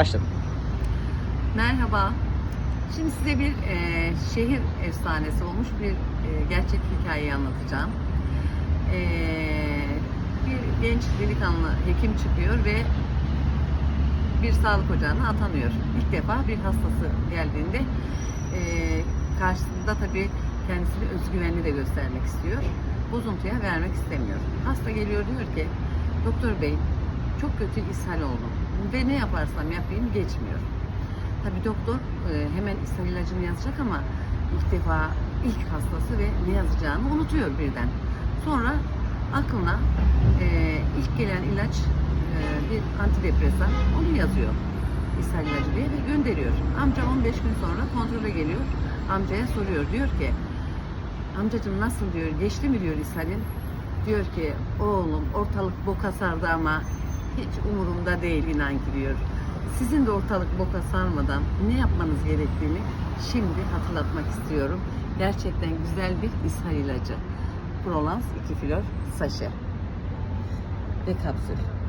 Başladım. Merhaba. Şimdi size bir e, şehir efsanesi olmuş bir e, gerçek hikayeyi anlatacağım. E, bir genç delikanlı hekim çıkıyor ve bir sağlık ocağına atanıyor. İlk defa bir hastası geldiğinde e, karşısında tabii kendisini özgüvenli de göstermek istiyor. Bozuntuya vermek istemiyor. Hasta geliyor diyor ki doktor bey çok kötü ishal oldum ve ne yaparsam yapayım geçmiyor. Tabii doktor e, hemen ishal ilacını yazacak ama ilk defa ilk hastası ve ne yazacağını unutuyor birden. Sonra aklına e, ilk gelen ilaç e, bir antidepresan onu yazıyor. ishal ilacı diye ve gönderiyor. Amca 15 gün sonra kontrole geliyor. Amcaya soruyor. Diyor ki amcacım nasıl diyor geçti mi diyor ishalin. Diyor ki oğlum ortalık boka sardı ama hiç umurumda değil inan ki diyor. Sizin de ortalık boka sarmadan ne yapmanız gerektiğini şimdi hatırlatmak istiyorum. Gerçekten güzel bir ishal ilacı. Provence 2 flor saşe ve kapsül.